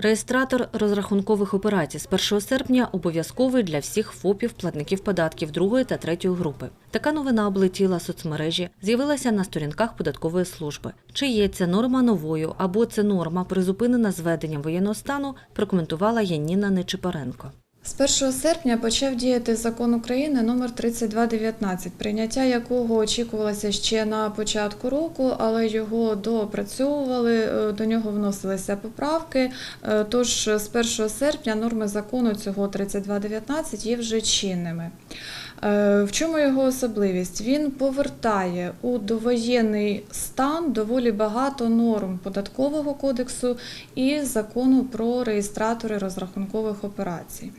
Реєстратор розрахункових операцій з 1 серпня обов'язковий для всіх ФОПів платників податків другої та третьої групи. Така новина облетіла соцмережі, з'явилася на сторінках податкової служби. Чи є ця норма новою або це норма призупинена зведенням воєнного стану, прокоментувала Яніна Нечипаренко. З 1 серпня почав діяти закон України номер 3219, прийняття якого очікувалося ще на початку року, але його доопрацьовували, е, до нього вносилися поправки. Е, Тож з 1 серпня норми закону цього 3219 є вже чинними. Е, В чому його особливість? Він повертає у довоєнний стан доволі багато норм податкового кодексу і закону про реєстратори розрахункових операцій.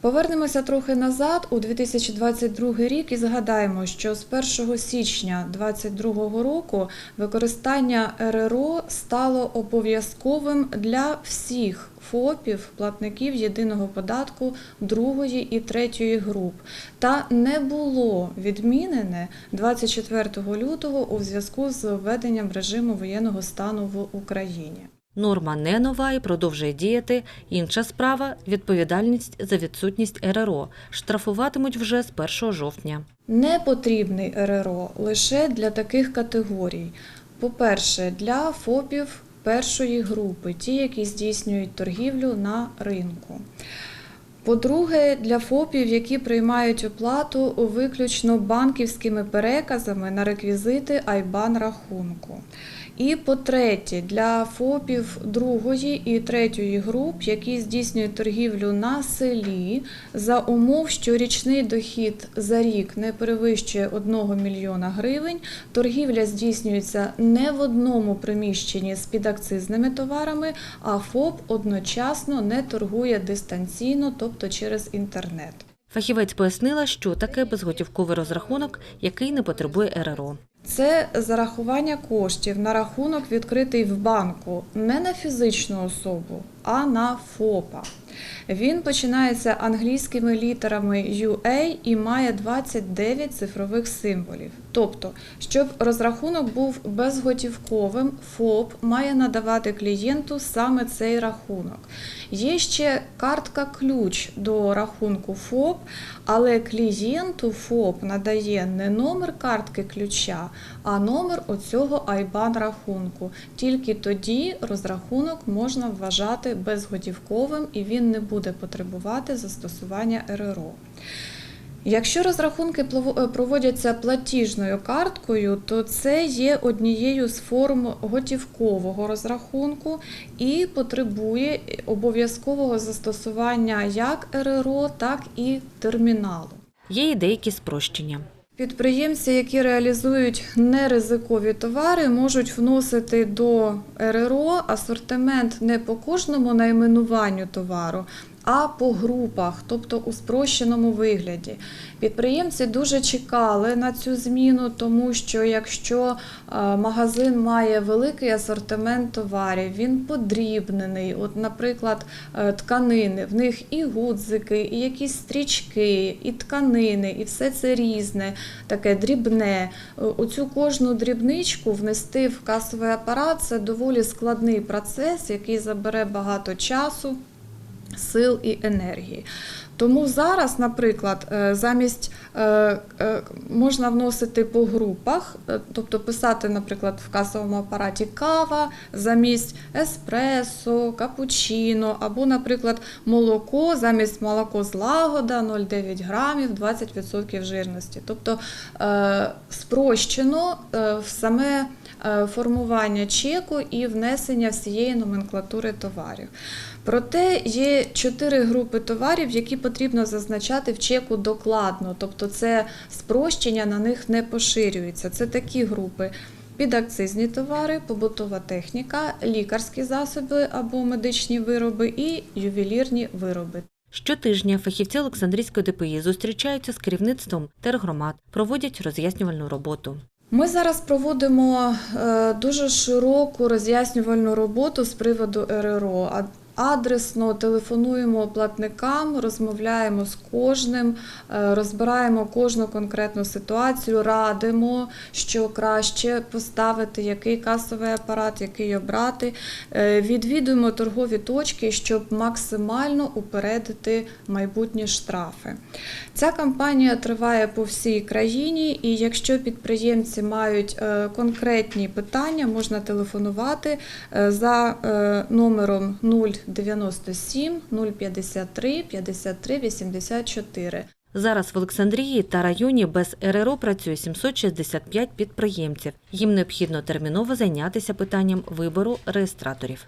Повернемося трохи назад у 2022 рік і згадаємо, що з 1 січня 2022 року використання РРО стало обов'язковим для всіх ФОПів, платників єдиного податку другої і третьої груп, та не було відмінене 24 лютого у зв'язку з введенням режиму воєнного стану в Україні. Норма не нова і продовжує діяти. Інша справа відповідальність за відсутність РРО. Штрафуватимуть вже з 1 жовтня. Не потрібний РРО лише для таких категорій. По-перше, для ФОПів першої групи, ті, які здійснюють торгівлю на ринку. По-друге, для ФОПів, які приймають оплату виключно банківськими переказами на реквізити IBAN рахунку. І по-третє, для ФОПів другої і третьої груп, які здійснюють торгівлю на селі, за умов, що річний дохід за рік не перевищує 1 мільйона гривень, торгівля здійснюється не в одному приміщенні з підакцизними товарами, а ФОП одночасно не торгує дистанційно, тобто через інтернет. Фахівець пояснила, що таке безготівковий розрахунок, який не потребує РРО. Це зарахування коштів на рахунок, відкритий в банку, не на фізичну особу, а на ФОПа. Він починається англійськими літерами UA і має 29 цифрових символів. Тобто, щоб розрахунок був безготівковим, ФОП має надавати клієнту саме цей рахунок. Є ще картка ключ до рахунку ФОП, але клієнту ФОП надає не номер картки ключа, а номер оцього IBAN рахунку. Тільки тоді розрахунок можна вважати безготівковим і він не буде потребувати застосування РРО. Якщо розрахунки е, проводяться платіжною карткою, то це є однією з форм готівкового розрахунку і потребує обов'язкового застосування як РРО, так і терміналу. Є і деякі спрощення. Підприємці, які реалізують неризикові товари, можуть вносити до РРО асортимент не по кожному найменуванню товару, а по групах, тобто у спрощеному вигляді. Підприємці дуже чекали на цю зміну, тому що якщо е, магазин має великий асортимент товарів, він подрібнений. От, наприклад, е, тканини, в них і гудзики, і якісь стрічки, і тканини, і все це різне, таке дрібне. Е, Оцю кожну дрібничку внести в касовий апарат це доволі складний процес, який забере багато часу сил і енергії. Тому зараз, наприклад, е, замість е, е, можна вносити по групах, тобто писати, наприклад, в касовому апараті кава замість еспресо, капучино, або, наприклад, молоко замість молоко злагода 0,9 грамів, 20% жирності. Тобто спрощено в саме формування чеку і внесення всієї номенклатури товарів. Проте є чотири групи товарів, які потрібно зазначати в чеку докладно, тобто це спрощення на них не поширюється. Це такі групи. Підакцизні товари, побутова техніка, лікарські засоби або медичні вироби і ювелірні вироби. Щотижня фахівці Олександрійської ДПІ зустрічаються з керівництвом тергромад, проводять роз'яснювальну роботу. Ми зараз проводимо е, дуже широку роз'яснювальну роботу з приводу РРО, Адресно телефонуємо платникам, розмовляємо з кожним, е, розбираємо кожну конкретну ситуацію, радимо, що краще поставити, який касовий апарат, який обрати. Е, відвідуємо торгові точки, щоб максимально упередити майбутні штрафи. Ця кампанія триває по всій країні, і якщо підприємці мають е, конкретні питання, можна телефонувати за номером 0. 97 053 53 84. Зараз в Олександрії та районі без РРО працює 765 підприємців. Їм необхідно терміново зайнятися питанням вибору реєстраторів.